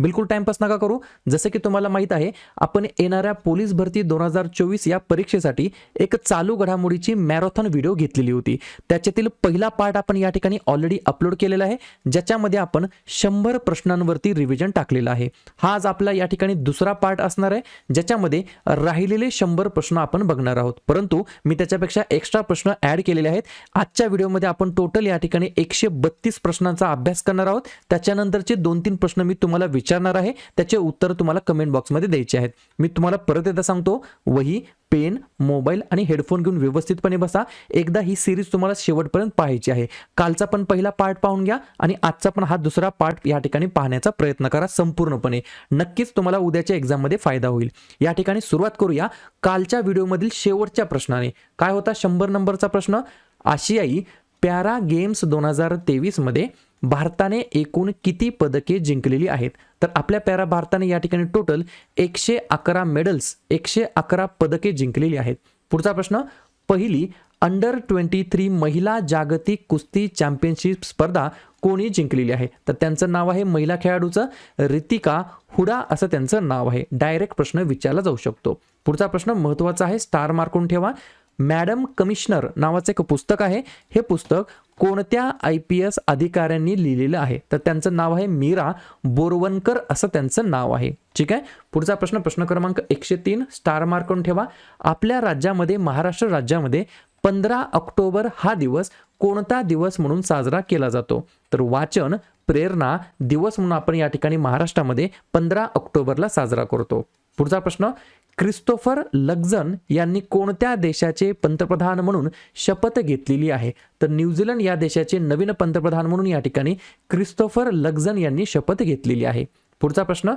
बिलकुल टाइमपास नका करू. जसं की तुम्हाला माहीत आहे आपण येणाऱ्या पोलीस भरती दोन हजार चोवीस या परीक्षेसाठी एक चालू घडामोडीची मॅरेथॉन व्हिडिओ घेतलेली होती. त्याच्यातील पहिला पार्ट आपण या ठिकाणी ऑलरेडी अपलोड केलेला आहे ज्याच्यामध्ये आपण शंभर प्रश्नांवरती रिव्हिजन टाकलेला आहे. हा आज आपला या ठिकाणी दुसरा पार्ट असणार आहे ज्याच्यामध्ये राहिलेले शंभर प्रश्न आपण बघणार आहोत. परंतु मी त्याच्यापेक्षा एक्स्ट्रा प्रश्न ॲड केलेले आहेत. आजच्या व्हिडिओमध्ये आपण टोटल या ठिकाणी एकशे बत्तीस प्रश्नांचा अभ्यास करणार आहोत. त्याच्यानंतरचे दोन तीन प्रश्न मी तुम्हाला विचारणार आहे त्याचे उत्तर तुम्हाला कमेंट बॉक्समध्ये द्यायचे आहेत. मी तुम्हाला परत एकदा सांगतो वही पेन मोबाईल आणि हेडफोन घेऊन व्यवस्थितपणे बसा. एकदा ही सिरीज तुम्हाला शेवटपर्यंत पाहायची आहे. कालचा पण पहिला पार्ट पाहून घ्या आणि आजचा पण हा दुसरा पार्ट या ठिकाणी पाहण्याचा प्रयत्न करा संपूर्णपणे. नक्कीच तुम्हाला उद्याच्या एक्झाममध्ये फायदा होईल. या ठिकाणी सुरुवात करूया कालच्या व्हिडिओमधील शेवटच्या प्रश्नाने. काय होता? शंभर नंबरचा प्रश्न. आशियाई पॅरा गेम्स दोन हजार तेवीसमध्ये भारताने एकूण किती पदके जिंकलेली आहेत? तर आपल्या पॅरा भारताने या ठिकाणी टोटल एकशे अकरा मेडल्स एकशे अकरा पदके जिंकलेली आहेत. पुढचा प्रश्न पहिली अंडर ट्वेंटी थ्री महिला जागतिक कुस्ती चॅम्पियनशिप स्पर्धा कोणी जिंकलेली आहे? तर त्यांचं नाव आहे महिला खेळाडूचं रितिका हुडा असं त्यांचं नाव आहे. डायरेक्ट प्रश्न विचारला जाऊ शकतो. पुढचा प्रश्न महत्त्वाचा आहे स्टार मार्कून ठेवा? मॅडम कमिशनर नावाचं एक पुस्तक आहे. हे पुस्तक कोणत्या आय पी एस अधिकाऱ्यांनी लिहिलेलं आहे? तर त्यांचं नाव आहे मीरा बोरवणकर असं त्यांचं नाव आहे. ठीक आहे? पुढचा प्रश्न प्रश्न क्रमांक एकशे तीन स्टार मार्क करून ठेवा. आपल्या राज्यामध्ये महाराष्ट्र राज्यामध्ये पंधरा ऑक्टोबर हा दिवस कोणता दिवस म्हणून साजरा केला जातो? तर वाचन प्रेरणा दिवस म्हणून आपण या ठिकाणी महाराष्ट्रामध्ये पंधरा ऑक्टोबरला साजरा करतो. पुढचा प्रश्न क्रिस्टोफर लक्झन यांनी कोणत्या देशाचे पंतप्रधान म्हणून शपथ घेतलेली आहे? तर न्यूझीलंड या देशाचे नवीन पंतप्रधान म्हणून या ठिकाणी क्रिस्टोफर लक्झन यांनी शपथ घेतलेली आहे. पुढचा प्रश्न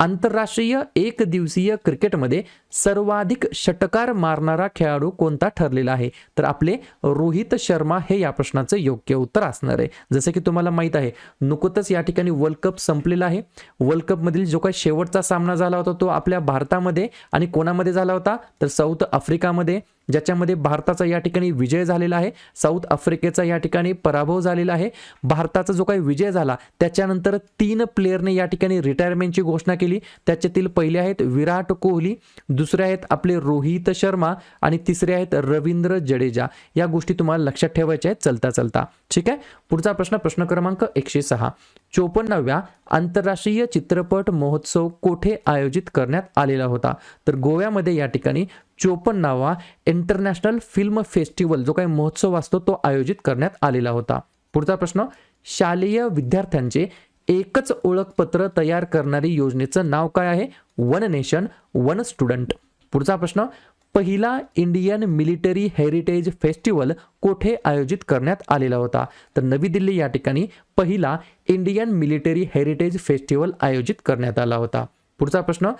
आंतरराष्ट्रीय एक दिवसीय क्रिकेटमध्ये सर्वाधिक षटकार मारणारा खेळाडू कोणता ठरलेला आहे? तर आपले रोहित शर्मा हे या प्रश्नाचं योग्य उत्तर असणार आहे. जसं की तुम्हाला माहीत आहे नुकतच या ठिकाणी वर्ल्ड कप संपलेला आहे. वर्ल्ड कपमधील जो काही शेवटचा सामना झाला होता तो आपल्या भारतामध्ये आणि कोणामध्ये झाला होता? तर साऊथ आफ्रिकामध्ये. ज्याच्यामध्ये भारताचा या ठिकाणी विजय झालेला आहे साऊथ आफ्रिकेचा या ठिकाणी पराभव झालेला आहे. भारताचा जो काही विजय झाला त्याच्यानंतर तीन प्लेयरने या ठिकाणी रिटायरमेंटची घोषणा केली. त्याच्यातील पहिले आहेत विराट कोहली दुसरे आहेत आपले रोहित शर्मा आणि तिसरे आहेत रवींद्र जडेजा. या गोष्टी तुम्हाला लक्षात ठेवायच्या आहेत चलता चलता. ठीक आहे? पुढचा प्रश्न प्रश्न क्रमांक एकशे सहा. चोपन्नाव्या आंतरराष्ट्रीय चित्रपट महोत्सव कोठे आयोजित करण्यात आलेला होता? तर गोव्यामध्ये या ठिकाणी चोपन्नावा इंटरनॅशनल फिल्म फेस्टिवल जो काही महोत्सव असतो तो आयोजित करण्यात आलेला होता. पुढचा प्रश्न शालेय विद्यार्थ्यांचे एकच ओळखपत्र तयार करणारी योजनेचं नाव काय आहे? One nation one student. पुढचा प्रश्न पहिला इंडियन मिलिटरी हेरिटेज फेस्टिवल कोठे आयोजित करण्यात आलेला होता? तर नवी दिल्ली या ठिकाणी पहिला इंडियन मिलिटरी हेरिटेज फेस्टिवल आयोजित करण्यात आला होता. पुढचा प्रश्न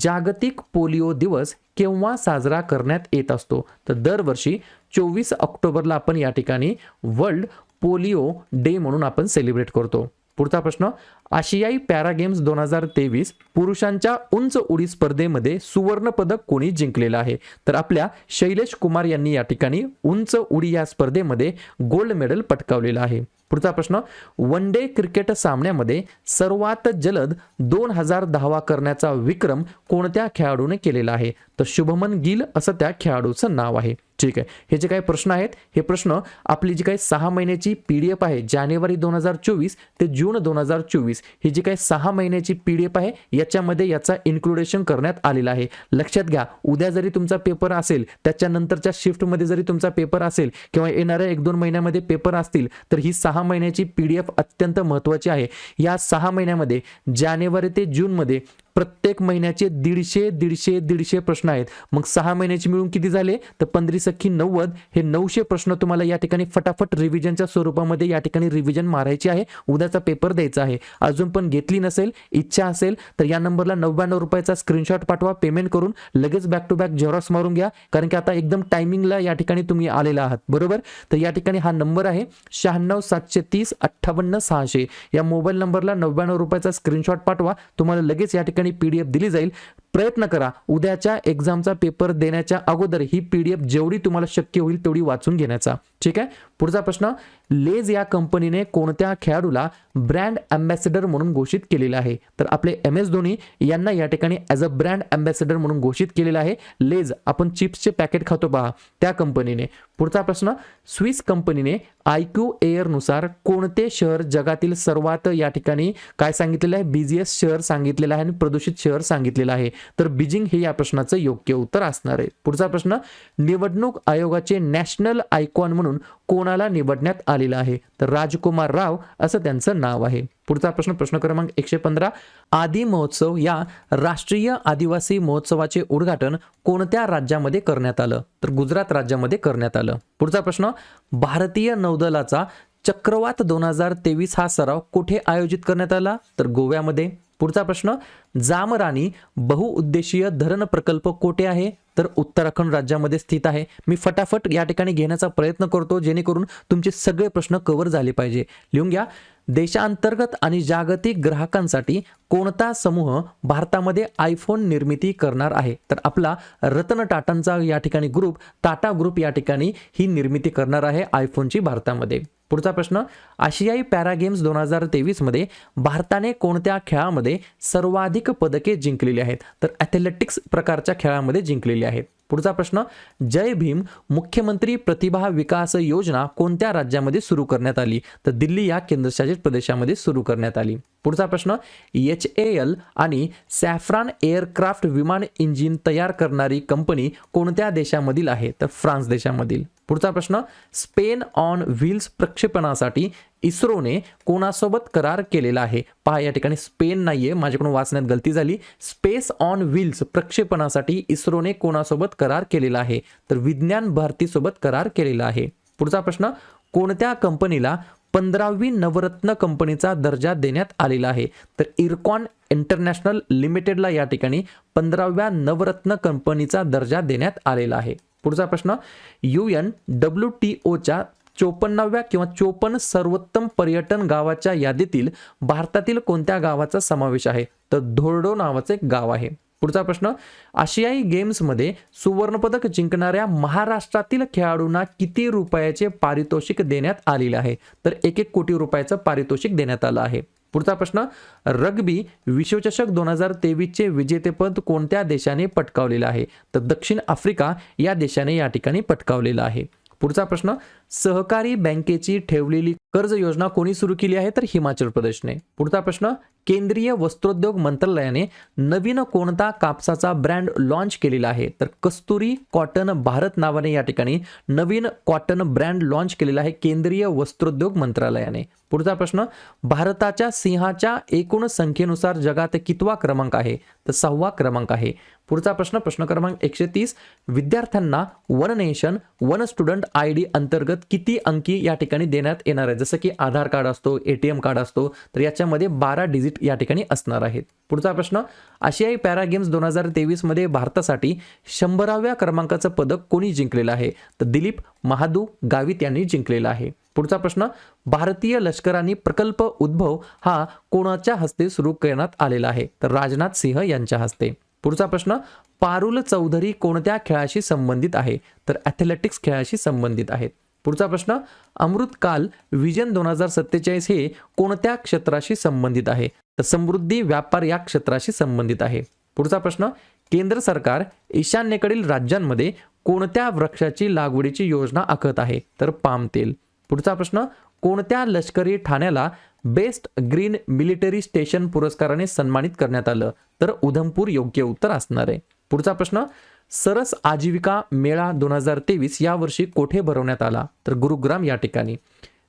जागतिक पोलिओ दिवस केव्हा साजरा करण्यात येत असतो? तर दरवर्षी चोवीस ऑक्टोबरला आपण या ठिकाणी वर्ल्ड पोलिओ डे म्हणून आपण सेलिब्रेट करतो. पुढचा प्रश्न आशियाई पॅरा गेम्स दोन हजार तेवीस पुरुषांच्या उंच उडी स्पर्धेमध्ये सुवर्ण पदक कोणी जिंकलेलं आहे? तर आपल्या शैलेश कुमार यांनी या ठिकाणी उंच उडी या स्पर्धेमध्ये गोल्ड मेडल पटकावलेलं आहे. पुढचा प्रश्न वन डे क्रिकेट सामन्यामध्ये सर्वात जलद दोन हजार धावा करण्याचा विक्रम कोणत्या खेळाडूने केलेला आहे? तर शुभमन गिल असं त्या खेळाडूचं नाव आहे. ठीक आहे. हे जे काही प्रश्न आहेत हे प्रश्न आपली जी काही सहा महिन्याची पी डी एफ आहे जानेवारी दोन हजार चोवीस ते जून दोन हजार चोवीस ही जी काही सहा महिन्याची पी डी एफ आहे याच्यामध्ये याचा इन्क्लुडेशन करण्यात आलेला आहे. लक्षात घ्या उद्या जरी तुमचा पेपर असेल त्याच्यानंतरच्या शिफ्टमध्ये जरी तुमचा पेपर असेल किंवा येणाऱ्या एक दोन महिन्यामध्ये पेपर असतील तर ही सहा सहा महिन्याची पी डी एफ अत्यंत महत्त्वाची आहे. या सहा महिन्यामध्ये जानेवारी ते जूनमध्ये प्रत्येक महिन्याचे दीडशे दीडशे दीडशे प्रश्न आहेत. मग सहा महिन्याचे मिळून किती झाले? तर पंधरी सख्खी नव्वद. हे नऊशे प्रश्न तुम्हाला या ठिकाणी फटाफट रिव्हिजनच्या स्वरूपामध्ये या ठिकाणी रिव्हिजन मारायची आहे. उद्याचा पेपर द्यायचा आहे. अजून पण घेतली नसेल इच्छा असेल तर या नंबरला नव्याण्णव रुपयाचा स्क्रीनशॉट पाठवा पेमेंट करून लगेच बॅक टू बॅक झेरॉक्स मारून घ्या. कारण की आता एकदम टायमिंगला या ठिकाणी तुम्ही आलेला आहात. बरोबर? तर या ठिकाणी हा नंबर आहे शहाण्णव सातशे तीस अठ्ठावन्न सहाशे. या मोबाईल नंबरला नव्याण्णव रुपयाचा स्क्रीनशॉट पाठवा. तुम्हाला लगेच या ठिकाणी पी डी एफ दिली जाईल. प्रयत्न करा. उद्याच्या एक्झामचा पेपर देण्याच्या अगोदर ही पीडीएफ जेवढी तुम्हाला शक्य होईल तेवढी वाचून घेण्याचा. ठीक आहे? पुढचा प्रश्न लेज या कंपनीने कोणत्या खेळाडूला ब्रँड अँबॅसेडर म्हणून घोषित केलेलं आहे? तर आपले एम एस धोनी यांना या ठिकाणी ॲज अ ब्रँड अँबॅसेडर म्हणून घोषित केलेलं आहे. लेज आपण चिप्सचे पॅकेट खातो पहा त्या कंपनीने. पुढचा प्रश्न स्विस कंपनीने आयक्यू एअरनुसार कोणते शहर जगातील सर्वात या ठिकाणी काय सांगितलेलं आहे? बिझिएस्ट शहर सांगितलेलं आहे आणि प्रदूषित शहर सांगितलेलं आहे. तर बीजिंग हे या प्रश्नाचं योग्य उत्तर असणार आहे. पुढचा प्रश्न निवडणूक आयोगाचे नॅशनल आयकॉन म्हणून कोणाला निवडण्यात आलेलं आहे? तर राजकुमार राव असं त्यांचं नाव आहे. पुढचा प्रश्न प्रश्न क्रमांक एकशे पंधरा आदी महोत्सव या राष्ट्रीय आदिवासी महोत्सवाचे उद्घाटन कोणत्या राज्यामध्ये करण्यात आलं? तर गुजरात राज्यामध्ये करण्यात आलं. पुढचा प्रश्न भारतीय नौदलाचा चक्रवात दोन हजार तेवीस हा सराव कुठे आयोजित करण्यात आला? तर गोव्यामध्ये पुढचा प्रश्न जामराणी बहुउद्देशीय धरण प्रकल्प कोठे आहे? तर उत्तराखंड राज्यामध्ये स्थित आहे. मी फटाफट या ठिकाणी घेण्याचा प्रयत्न करतो जेणेकरून तुमचे सगळे प्रश्न कव्हर झाले पाहिजे. लिहून घ्या. देशांतर्गत आणि जागतिक ग्राहकांसाठी कोणता समूह भारतामध्ये आयफोन निर्मिती करणार आहे? तर आपला रतन टाटांचा या ठिकाणी ग्रुप टाटा ग्रुप या ठिकाणी ही निर्मिती करणार आहे आयफोनची भारतामध्ये. पुढचा प्रश्न आशियाई पॅरा गेम्स दोन हजार तेवीसमध्ये भारताने कोणत्या खेळामध्ये सर्वाधिक पदके जिंकलेली आहेत? तर ॲथलेटिक्स प्रकारच्या खेळामध्ये जिंकलेली आहेत. पुढचा प्रश्न जय भीम मुख्यमंत्री प्रतिभा विकास योजना कोणत्या राज्यामध्ये सुरू करण्यात आली? तर दिल्ली या केंद्रशासित प्रदेशामध्ये सुरू करण्यात आली. पुढचा प्रश्न एच ए एल आणि सॅफ्रान एअरक्राफ्ट विमान इंजिन तयार करणारी कंपनी कोणत्या देशामधील आहे? तर फ्रान्स देशामधील. पुढचा प्रश्न स्पेन ऑन व्हील्स प्रक्षेपणासाठी इस्रोने कोणासोबत करार केलेला आहे? पहा या ठिकाणी स्पेन नाहीये माझ्याकडून वाचण्यात गलती झाली. स्पेस ऑन व्हील्स प्रक्षेपणासाठी इस्रोने कोणासोबत करार केलेला आहे? तर विज्ञान भारतीसोबत करार केलेला आहे. पुढचा प्रश्न कोणत्या कंपनीला पंधरावी नवरत्न कंपनीचा दर्जा देण्यात आलेला आहे. तर इरकॉन इंटरनॅशनल लिमिटेडला या ठिकाणी पंधराव्या नवरत्न कंपनीचा दर्जा देण्यात आलेला आहे. पुढचा प्रश्न यू एन डब्ल्यू टी ओच्या चोपन्नाव्या किंवा चोपन्न सर्वोत्तम पर्यटन गावाच्या यादीतील भारतातील कोणत्या गावाचा समावेश आहे? तर धोरडो नावाचं एक गाव आहे. पुढचा प्रश्न आशियाई गेम्समध्ये सुवर्णपदक जिंकणाऱ्या महाराष्ट्रातील खेळाडूंना किती रुपयाचे पारितोषिक देण्यात आलेले आहे? तर एक एक कोटी रुपयाचं पारितोषिक देण्यात आलं आहे. पुढचा प्रश्न रग्बी विश्वचषक दोन हजार तेवीसचे विजेतेपद कोणत्या देशाने पटकावलेलं आहे? तर दक्षिण आफ्रिका या देशाने या ठिकाणी पटकावलेलं आहे. पुढचा प्रश्न सहकारी बँकेची ठेवलेली कर्ज योजना कोणी सुरू केली आहे? तर हिमाचल प्रदेशने. पुढचा प्रश्न केंद्रीय वस्त्रोद्योग मंत्रालयाने नवीन कोणता कापसाचा ब्रँड लॉन्च केलेला आहे? तर कस्तुरी कॉटन भारत नावाने या ठिकाणी नवीन कॉटन ब्रँड लॉन्च केलेला आहे केंद्रीय वस्त्रोद्योग मंत्रालयाने. पुढचा प्रश्न भारताच्या सिंहाच्या एकूण संख्येनुसार जगात कितवा क्रमांक आहे? तर सहावा क्रमांक आहे. पुढचा प्रश्न प्रश्न क्रमांक एकशे तीस विद्यार्थ्यांना one nation one student I D अंतर्गत किती अंकी या ठिकाणी देण्यात येणार आहे जसं की आधार कार्ड असतो ए टी एम कार्ड असतो तर याच्यामध्ये बारा डिजिट या ठिकाणी असणार आहेत. पुढचा प्रश्न आशियाई पॅरा गेम्स दोन हजार तेवीसमध्ये भारतासाठी शंभराव्या क्रमांकाचं पदक कोणी जिंकलेलं आहे? तर दिलीप महादू गावित यांनी जिंकलेलं आहे. पुढचा प्रश्न भारतीय लष्कराने प्रकल्प उद्भव हा कोणाच्या हस्ते सुरू करण्यात आलेला आहे? तर राजनाथ सिंह यांच्या हस्ते. पुढचा प्रश्न पारुल चौधरी कोणत्या खेळाशी संबंधित आहे? तर ॲथलेटिक्स खेळाशी संबंधित आहेत. पुढचा प्रश्न अमृतकाल विजन दोन हजार सत्तेचाळीस हे कोणत्या क्षेत्राशी संबंधित आहे? तर समृद्धी व्यापार या क्षेत्राशी संबंधित आहे. पुढचा प्रश्न केंद्र सरकार ईशान्येकडील राज्यांमध्ये कोणत्या वृक्षाची लागवडीची योजना आखत आहे? तर पाम तेल. पुढचा प्रश्न कोणत्या लष्करी ठाण्याला बेस्ट ग्रीन मिलिटरी स्टेशन पुरस्काराने सन्मानित करण्यात आलं? तर उधमपूर योग्य उत्तर असणार आहे. पुढचा प्रश्न सरस आजीविका मेळा दोन हजार तेवीस या वर्षी कोठे भरवण्यात आला? तर गुरुग्राम या ठिकाणी.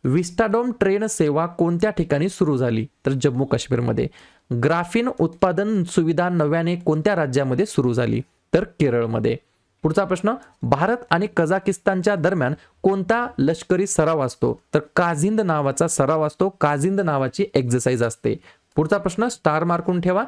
विस्टाडोम ट्रेन सेवा कोणत्या ठिकाणी सुरू झाली? तर जम्मू काश्मीरमध्ये. ग्राफिन उत्पादन सुविधा नव्याने कोणत्या राज्यामध्ये सुरू झाली? तर केरळमध्ये. पुढचा प्रश्न भारत आणि कझाकिस्तानच्या दरम्यान कोणता लष्करी सराव असतो? तर काझिंद नावाचा सराव असतो काझिंद नावाची एक्झरसाइज असते. पुढचा प्रश्न स्टार मार्कून ठेवा.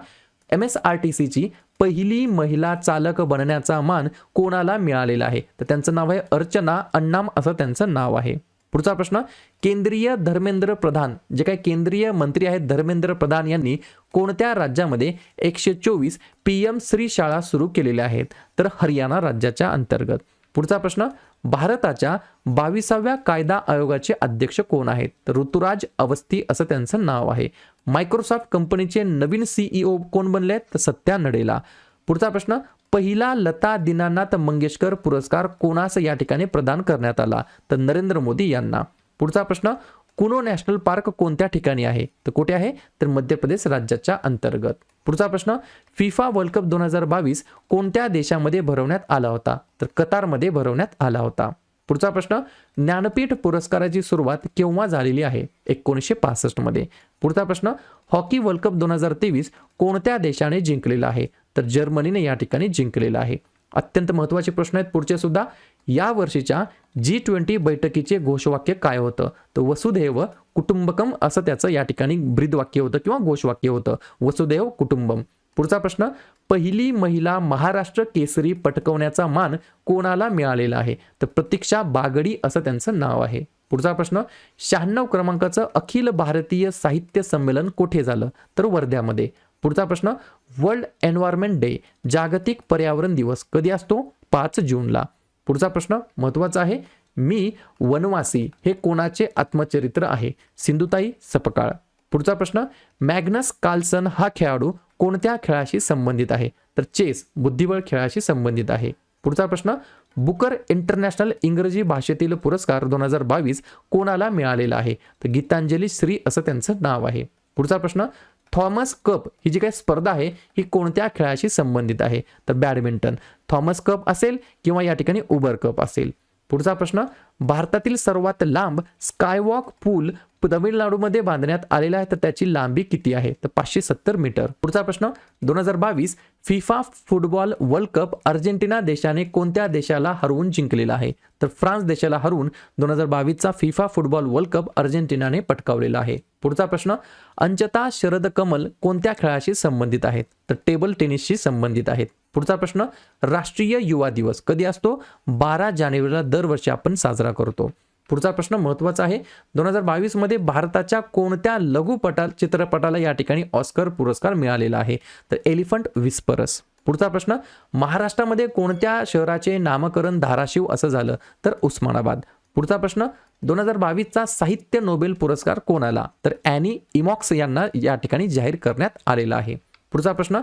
एम एस आर टी सीची पहिली महिला चालक बनण्याचा मान कोणाला मिळालेला आहे? तर त्यांचं नाव आहे अर्चना अण्णाम असं त्यांचं नाव आहे. पुढचा प्रश्न केंद्रीय धर्मेंद्र प्रधान जे काही केंद्रीय मंत्री आहेत धर्मेंद्र प्रधान यांनी कोणत्या राज्यामध्ये एकशे चोवीस पी एम श्री शाळा सुरू केलेल्या आहेत? तर हरियाणा राज्याच्या अंतर्गत. पुढचा प्रश्न भारताच्या बावीसाव्या कायदा आयोगाचे अध्यक्ष कोण आहेत? तर ऋतुराज अवस्थी असं त्यांचं नाव आहे. मायक्रोसॉफ्ट कंपनीचे नवीन सीईओ कोण बनले आहेत? तर सत्या नडेला. पुढचा प्रश्न पहिला लता दीनानाथ मंगेशकर पुरस्कार कोणास या ठिकाणी प्रदान करण्यात आला? तर नरेंद्र मोदी यांना. पुढचा प्रश्न कुनो नॅशनल पार्क कोणत्या ठिकाणी आहे? तर कुठे आहे? तर मध्य प्रदेश राज्याच्या अंतर्गत. पुढचा प्रश्न फिफा वर्ल्ड कप दोन हजार बावीस कोणत्या देशामध्ये भरवण्यात आला होता? तर कतारमध्ये भरवण्यात आला होता. पुढचा प्रश्न ज्ञानपीठ पुरस्काराची सुरुवात केव्हा झालेली आहे? एकोणीसशे पासष्टमध्ये पुढचा प्रश्न हॉकी वर्ल्ड कप दोन हजार तेवीस कोणत्या देशाने जिंकलेला आहे? तर जर्मनीने या ठिकाणी जिंकलेला आहे. अत्यंत महत्त्वाचे प्रश्न आहेत. पुढचे सुद्धा या वर्षीच्या जी ट्वेंटी बैठकीचे घोषवाक्य काय होतं? तर वसुधैव कुटुंबकम असं त्याचं या ठिकाणी ब्रीदवाक्य होतं किंवा घोषवाक्य होतं. वसुधैव कुटुंबम. पुढचा प्रश्न पहिली महिला महाराष्ट्र केसरी पटकवण्याचा मान कोणाला मिळालेला आहे? तर प्रतीक्षा बागडी असं त्यांचं नाव आहे. पुढचा प्रश्न शहाण्णव क्रमांकाचं अखिल भारतीय साहित्य संमेलन कुठे झालं? तर वर्ध्यामध्ये. पुढचा प्रश्न वर्ल्ड एन्व्हायरमेंट डे जागतिक पर्यावरण दिवस कधी असतो? पाच जूनला. पुढचा प्रश्न महत्त्वाचा आहे मी वनवासी हे कोणाचे आत्मचरित्र आहे? सिंधुताई सपकाळ. पुढचा प्रश्न मॅग्नस कार्लसन हा खेळाडू कोणत्या खेळाशी संबंधित आहे? तर चेस बुद्धिबळ खेळाशी संबंधित आहे. पुढचा प्रश्न बुकर इंटरनॅशनल इंग्रजी भाषेतील पुरस्कार दोन हजार बावीस कोणाला मिळालेला आहे? तर गीतांजली श्री असं त्यांचं नाव आहे. पुढचा प्रश्न थॉमस कप ही जी काही स्पर्धा आहे ही कोणत्या खेळाशी संबंधित आहे? तर बॅडमिंटन. थॉमस कप असेल किंवा या ठिकाणी उबर कप असेल. पुढचा प्रश्न भारतातील सर्वात लांब स्कायवॉक पूल तमिळनाडूमध्ये बांधण्यात आलेला आहे. तर त्याची लांबी किती आहे? तर पाचशे सत्तर मीटर. पुढचा प्रश्न दोन हजार बावीस FIFA football world cup Argentina देशाने कोणत्या देशाला हरवून जिंकलेला आहे? तर फ्रान्स देशाला हरवून दोन हजार बावीसचा फिफा फुटबॉल वर्ल्ड कप अर्जेंटिनाने पटकावलेला आहे. पुढचा प्रश्न अंचता शरद कमल कोणत्या खेळाशी संबंधित आहेत? तर टेबल टेनिसशी संबंधित आहेत. पुढचा प्रश्न राष्ट्रीय युवा दिवस कधी असतो? बारा जानेवारीला दरवर्षी आपण साजरा करतो. पुढचा प्रश्न महत्त्वाचा आहे. दोन हजार बावीसमध्ये भारताच्या कोणत्या लघुपटा चित्रपटाला या ठिकाणी ऑस्कर पुरस्कार मिळालेला आहे? तर एलिफंट विस्परस. पुढचा प्रश्न महाराष्ट्रामध्ये कोणत्या शहराचे नामकरण धाराशिव असं झालं? तर उस्मानाबाद. पुढचा प्रश्न दोन हजार बावीसचा साहित्य नोबेल पुरस्कार कोणाला? तर ॲनी इमॉक्स यांना या ठिकाणी जाहीर करण्यात आलेला आहे. पुढचा प्रश्न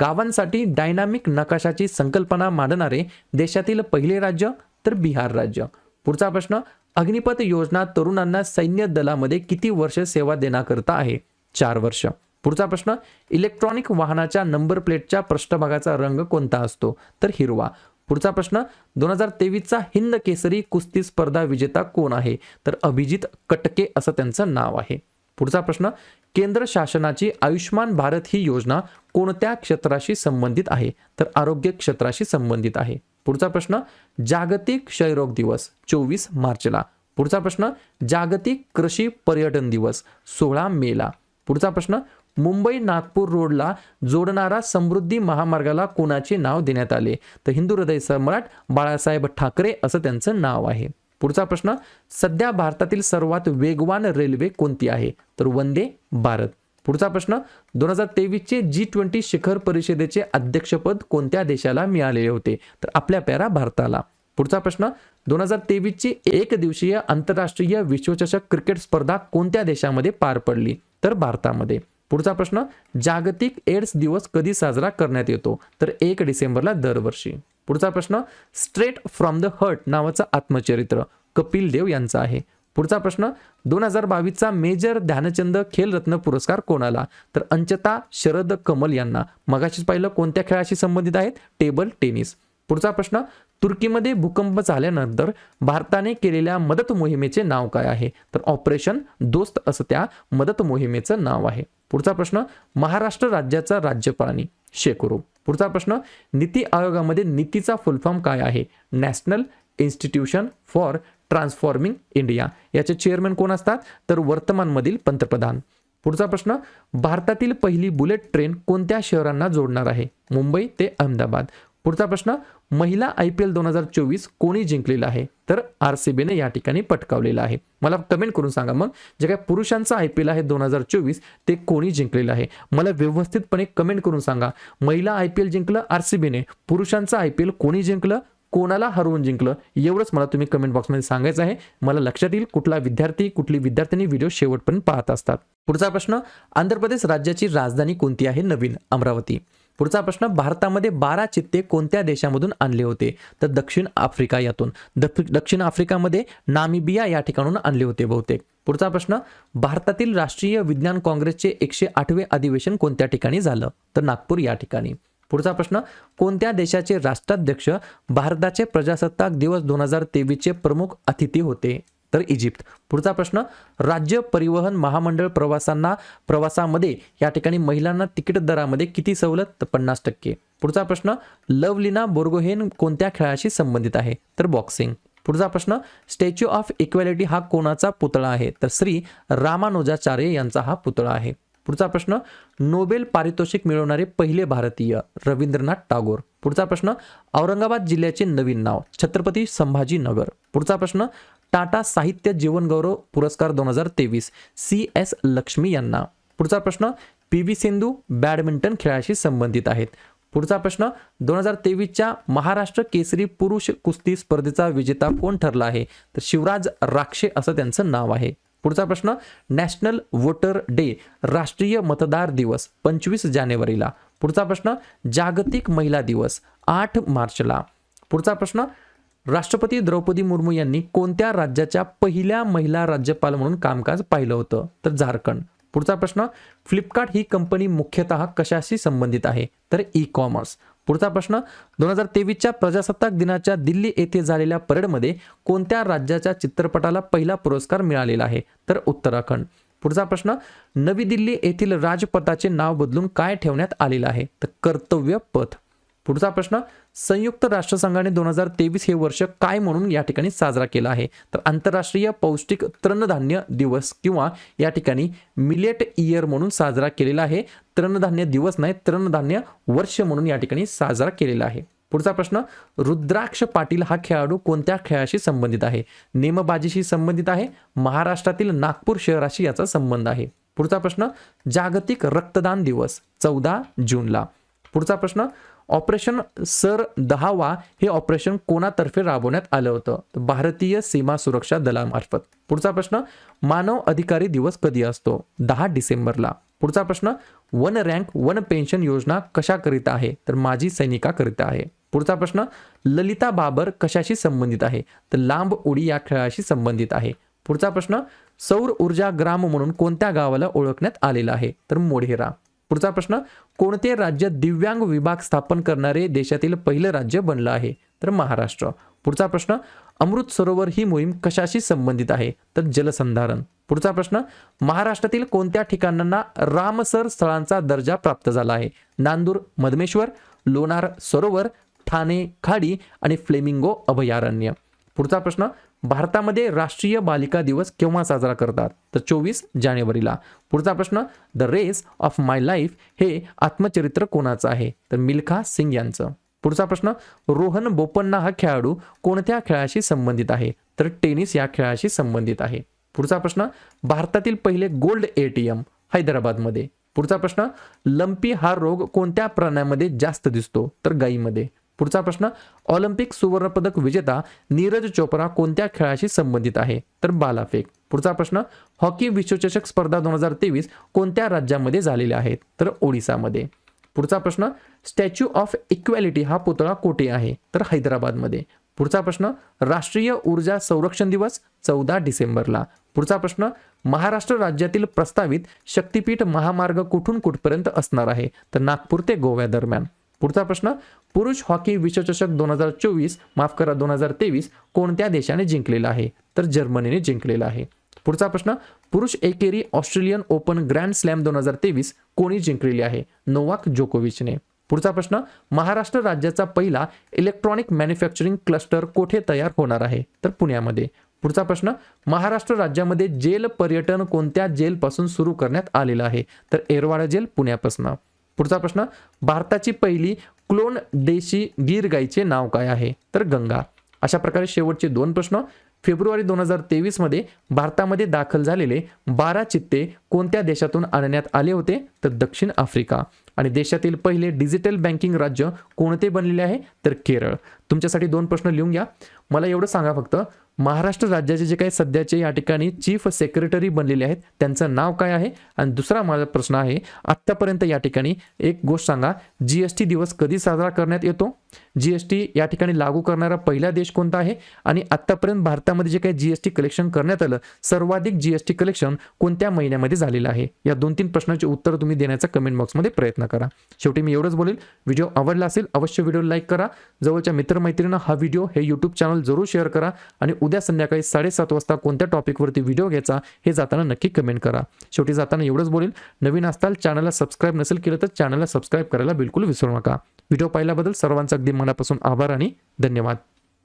गावांसाठी डायनामिक नकाशाची संकल्पना मांडणारे देशातील पहिले राज्य तर बिहार राज्य. पुढचा प्रश्न अग्निपथ योजना तरुणांना सैन्य दलामध्ये किती वर्ष सेवा देण्याकरता आहे? चार वर्ष. पुढचा प्रश्न इलेक्ट्रॉनिक वाहनाच्या नंबर प्लेटच्या पृष्ठभागाचा रंग कोणता असतो? तर हिरवा. पुढचा प्रश्न दोन हजार तेवीसचा हिंद केसरी कुस्ती स्पर्धा विजेता कोण आहे? तर अभिजित कटके असं त्यांचं नाव आहे. पुढचा प्रश्न केंद्र शासनाची आयुष्मान भारत ही योजना कोणत्या क्षेत्राशी संबंधित आहे? तर आरोग्य क्षेत्राशी संबंधित आहे. पुढचा प्रश्न जागतिक क्षयरोग दिवस चोवीस मार्चला. पुढचा प्रश्न जागतिक कृषी पर्यटन दिवस सोळा मेला. पुढचा प्रश्न मुंबई नागपूर रोडला जोडणारा समृद्धी महामार्गाला कोणाचे नाव देण्यात आले? तर हिंदू हृदय सम्राट बाळासाहेब ठाकरे असं त्यांचं नाव आहे. पुढचा प्रश्न सध्या भारतातील सर्वात वेगवान रेल्वे कोणती आहे? तर वंदे भारत. पुढचा प्रश्न दोन हजार तेवीसचे जी ट्वेंटी शिखर परिषदेचे अध्यक्षपद कोणत्या देशाला मिळालेले होते? तर आपल्या प्यारा भारताला. पुढचा प्रश्न दोन हजार तेवीसची एक दिवसीय आंतरराष्ट्रीय विश्वचषक क्रिकेट स्पर्धा कोणत्या देशामध्ये पार पडली? तर भारतामध्ये. पुढचा प्रश्न जागतिक एड्स दिवस कधी साजरा करण्यात येतो? तर एक डिसेंबरला दरवर्षी. पुढचा प्रश्न स्ट्रेट फ्रॉम द हर्ट नावाचं आत्मचरित्र कपिल देव यांचं आहे. पुढचा प्रश्न दोन हजार बावीसचा मेजर ध्यानचंद खेलरत्न पुरस्कार कोणाला? तर अंचता शरद कमल यांना. मगाशीच पाहिलं कोणत्या खेळाशी संबंधित आहेत? Table tennis. पुढचा प्रश्न तुर्कीमध्ये भूकंप झाल्यानंतर भारताने केलेल्या मदत मोहिमेचे नाव काय आहे? तर ऑपरेशन दोस्त असं त्या मदत मोहिमेचं नाव आहे. पुढचा प्रश्न महाराष्ट्र राज्याचा राज्यपालांनी. शेकुरू पुढचा प्रश्न नीती आयोगामध्ये नीतीचा फुलफॉर्म काय आहे? National institution for transforming India याचे चेअरमॅन कोण असतात? तर वर्तमानमधील पंतप्रधान. पुढचा प्रश्न भारतातील पहिली बुलेट ट्रेन कोणत्या शहरांना जोडणार आहे? मुंबई ते अहमदाबाद. पुढचा प्रश्न महिला आय पी एल दोन हजार चोवीस कोणी जिंकलेला आहे? तर आर सी बीने या ठिकाणी पटकावलेला आहे. मला कमेंट करून सांगा मग जे काय पुरुषांचं आय पी एल आहे दोन हजार चोवीस ते कोणी जिंकलेलं आहे? मला व्यवस्थितपणे कमेंट करून सांगा. महिला आय पी एल जिंकलं आर सी बीने पुरुषांचं आय पी एल कोणी जिंकलं? कोणाला हरवून जिंकलं? एवढंच मला तुम्ही कमेंट बॉक्समध्ये सांगायचं आहे. मला लक्षात येईल कुठला विद्यार्थी कुठली विद्यार्थ्यांनी व्हिडिओ शेवटपर्यंत पाहत असतात. पुढचा प्रश्न आंध्र प्रदेश राज्याची राजधानी कोणती आहे? नवीन अमरावती. पुढचा प्रश्न भारतामध्ये बारा चित्ते कोणत्या देशामधून आणले होते? तर दक्षिण आफ्रिका यातून. दक्षिण आफ्रिकामध्ये नामिबिया या ठिकाणून आणले होते बहुतेक. पुढचा प्रश्न भारतातील राष्ट्रीय विज्ञान काँग्रेसचे एकशे आठवे अधिवेशन कोणत्या ठिकाणी झालं? तर नागपूर या ठिकाणी. पुढचा प्रश्न कोणत्या देशाचे राष्ट्राध्यक्ष भारताचे प्रजासत्ताक दिवस दोन हजार तेवीसचे प्रमुख अतिथी होते? तर इजिप्त. पुढचा प्रश्न राज्य परिवहन महामंडळ प्रवासांना प्रवासामध्ये या ठिकाणी महिलांना तिकीट दरामध्ये किती सवलत? तर पन्नास टक्के. पुढचा प्रश्न लवलिना बोर्गोहेन कोणत्या खेळाशी संबंधित आहे? तर बॉक्सिंग. पुढचा प्रश्न स्टॅच्यू ऑफ इक्वॅलिटी हा कोणाचा पुतळा आहे? तर श्री रामानुजाचार्य यांचा हा पुतळा आहे. पुढचा प्रश्न नोबेल पारितोषिक मिळवणारे पहिले भारतीय रवींद्रनाथ टागोर. पुढचा प्रश्न औरंगाबाद जिल्ह्याचे नवीन नाव छत्रपती संभाजी नगर पुढचा प्रश्न टाटा साहित्य जीवनगौरव पुरस्कार दोन हजार तेवीस सी एस लक्ष्मी यांना. पुढचा प्रश्न पी व्ही सिंधू बॅडमिंटन खेळाशी संबंधित आहेत. पुढचा प्रश्न दोन हजार तेवीसच्या महाराष्ट्र केसरी पुरुष कुस्ती स्पर्धेचा विजेता कोण ठरला आहे? तर शिवराज राक्षे असं त्यांचं नाव आहे. पुढचा प्रश्न नॅशनल वोटर डे राष्ट्रीय मतदार दिवस पंचवीस जानेवारीला. पुढचा प्रश्न जागतिक महिला दिवस आठ मार्चला. पुढचा प्रश्न राष्ट्रपती द्रौपदी मुर्मू यांनी कोणत्या राज्याच्या पहिल्या महिला राज्यपाल म्हणून कामकाज पाहिलं होतं? तर झारखंड. पुढचा प्रश्न फ्लिपकार्ट ही कंपनी मुख्यतः कशाशी संबंधित आहे? तर ई कॉमर्स पुढचा प्रश्न दोन हजार तेवीसच्या प्रजासत्ताक दिनाच्या दिल्ली येथे झालेल्या परेडमध्ये कोणत्या राज्याच्या चित्रपटाला पहिला पुरस्कार मिळालेला आहे? तर उत्तराखंड. पुढचा प्रश्न नवी दिल्ली येथील राजपथाचे नाव बदलून काय ठेवण्यात आलेलं आहे? तर कर्तव्य पथ. पुढचा प्रश्न संयुक्त राष्ट्रसंघाने दोन हजार तेवीस हे वर्ष काय म्हणून या ठिकाणी साजरा केला आहे? तर आंतरराष्ट्रीय पौष्टिक तृणधान्य दिवस किंवा या ठिकाणी मिलेट इयर म्हणून साजरा केलेला आहे. तृणधान्य दिवस नाही तृणधान्य वर्ष म्हणून या ठिकाणी साजरा केलेला आहे. पुढचा प्रश्न रुद्राक्ष पाटील हा खेळाडू कोणत्या खेळाशी संबंधित आहे? नेमबाजीशी संबंधित आहे महाराष्ट्रातील नागपूर शहराशी याचा संबंध आहे. पुढचा प्रश्न जागतिक रक्तदान दिवस चौदा जूनला. पुढचा प्रश्न ऑपरेशन सर दहावा हे ऑपरेशन कोणातर्फे राबवण्यात आलं होतं? भारतीय सीमा सुरक्षा दलामार्फत. पुढचा प्रश्न मानव अधिकारी दिवस कधी असतो? दहा डिसेंबरला. पुढचा प्रश्न वन रँक वन पेन्शन योजना कशाकरिता आहे? तर माजी सैनिकाकरिता आहे. पुढचा प्रश्न ललिता बाबर कशाशी संबंधित आहे? तर लांब उडी या खेळाशी संबंधित आहे. पुढचा प्रश्न सौर ऊर्जा ग्राम म्हणून कोणत्या गावाला ओळखण्यात आलेला आहे? तर मोढेरा. पुढचा प्रश्न कोणते राज्य दिव्यांग विभाग स्थापन करणारे देशातील पहिलं राज्य बनलं आहे? तर महाराष्ट्र. पुढचा प्रश्न अमृत सरोवर ही मोहीम कशाशी संबंधित आहे? तर जलसंधारण. पुढचा प्रश्न महाराष्ट्रातील कोणत्या ठिकाणांना रामसर स्थळांचा दर्जा प्राप्त झाला आहे? नांदूर मधमेश्वर लोणार सरोवर ठाणे खाडी आणि फ्लेमिंगो अभयारण्य. पुढचा प्रश्न भारतामध्ये राष्ट्रीय बालिका दिवस केव्हा साजरा करतात? तर चोवीस जानेवारीला. पुढचा प्रश्न the race of my life हे आत्मचरित्र कोणाचं आहे? तर मिल्खा सिंग यांचं. पुढचा प्रश्न रोहन बोपन्ना हा खेळाडू कोणत्या खेळाशी संबंधित आहे? तर टेनिस या खेळाशी संबंधित आहे. पुढचा प्रश्न भारतातील पहिले गोल्ड एटीएम हैदराबादमध्ये. पुढचा प्रश्न लंपी हा रोग कोणत्या प्राण्यामध्ये जास्त दिसतो? तर गायीमध्ये पुढचा प्रश्न ऑलिम्पिक सुवर्णपदक विजेता नीरज चोप्रा कोणत्या खेळाशी संबंधित आहे? तर बालाफेक. पुढचा प्रश्न हॉकी विश्वचषक स्पर्धा दोन हजार तेवीस कोणत्या राज्यामध्ये झालेल्या आहेत? तर ओडिसामध्ये. पुढचा प्रश्न स्टॅच्यू ऑफ इक्वॅलिटी हा पुतळा कोठे आहे? तर हैदराबादमध्ये. पुढचा प्रश्न राष्ट्रीय ऊर्जा संरक्षण दिवस चौदा डिसेंबरला. पुढचा प्रश्न महाराष्ट्र राज्यातील प्रस्तावित शक्तीपीठ महामार्ग कुठून कुठपर्यंत असणार आहे? तर नागपूर ते गोव्या दरम्यान. पुढचा प्रश्न पुरुष हॉकी विश्वचषक दोन हजार चोवीस माफ करा दोन हजार तेवीस कोणत्या देशाने जिंकलेला आहे? तर जर्मनीने जिंकलेला आहे. पुढचा प्रश्न पुरुष एकेरी ऑस्ट्रेलियन ओपन ग्रँड स्लॅम दोन हजार तेवीस कोणी जिंकलेली आहे? नोवाक जोकोविचने. पुढचा प्रश्न महाराष्ट्र राज्याचा पहिला इलेक्ट्रॉनिक मॅन्युफॅक्चरिंग क्लस्टर कोठे तयार होणार आहे? तर पुण्यामध्ये. पुढचा प्रश्न महाराष्ट्र राज्यामध्ये जेल पर्यटन कोणत्या जेलपासून सुरू करण्यात आलेलं आहे? तर एरवाडा जेल पुण्यापासून. पुढचा प्रश्न भारताची पहिली क्लोन देशी गीर गाईचे नाव काय आहे? तर गंगा. अशा प्रकारे शेवटचे दोन प्रश्न फेब्रुवारी दोन हजार तेवीसमध्ये भारतामध्ये दाखल झालेले बारा चित्ते कोणत्या देशातून आणण्यात आले होते? तर दक्षिण आफ्रिका. आणि देशातील पहिले डिजिटल बँकिंग राज्य कोणते बनलेले आहे? तर केरळ. तुमच्यासाठी दोन प्रश्न लिहून घ्या. मला एवढं सांगा फक्त महाराष्ट्र राज्याचे जे काही सध्याचे या ठिकाणी चीफ सेक्रेटरी बनलेले आहेत त्यांचं नाव काय आहे? आणि दुसरा माझा प्रश्न आहे आत्तापर्यंत या ठिकाणी एक गोष्ट सांगा जी एस टी दिवस कधी साजरा करण्यात येतो? जी एस टी या ठिकाणी लागू करणारा पहिला देश कोणता आहे? आणि आत्तापर्यंत भारतामध्ये जे काही जी एस टी कलेक्शन करण्यात आलं सर्वाधिक जी एस टी कलेक्शन कोणत्या महिन्यामध्ये झालेलं आहे? या दोन तीन प्रश्नाचे उत्तर तुम्ही देण्याचा कमेंट बॉक्समध्ये प्रयत्न करा. शेवटी मी एवढंच बोलेल व्हिडिओ आवडला असेल अवश्य व्हिडिओ लाईक करा. जवळच्या मित्रमैत्रिणींना हा व्हिडिओ हे यूट्यूब चॅनल जरूर शेअर करा आणि उद्या संध्याकाळी साडेसात वाजता कोणत्या टॉपिकवरती व्हिडिओ घ्यायचा हे जाताना नक्की कमेंट करा. शेवटी जाताना एवढंच बोलेल नवीन असताल चॅनलला सबस्क्राईब नसेल केलं तर चॅनलला सबस्क्राईब करायला बिलकुल विसरू नका. व्हिडिओ पाहिल्याबद्दल सर्वांचा अगदी मनापासून आभार आणि धन्यवाद.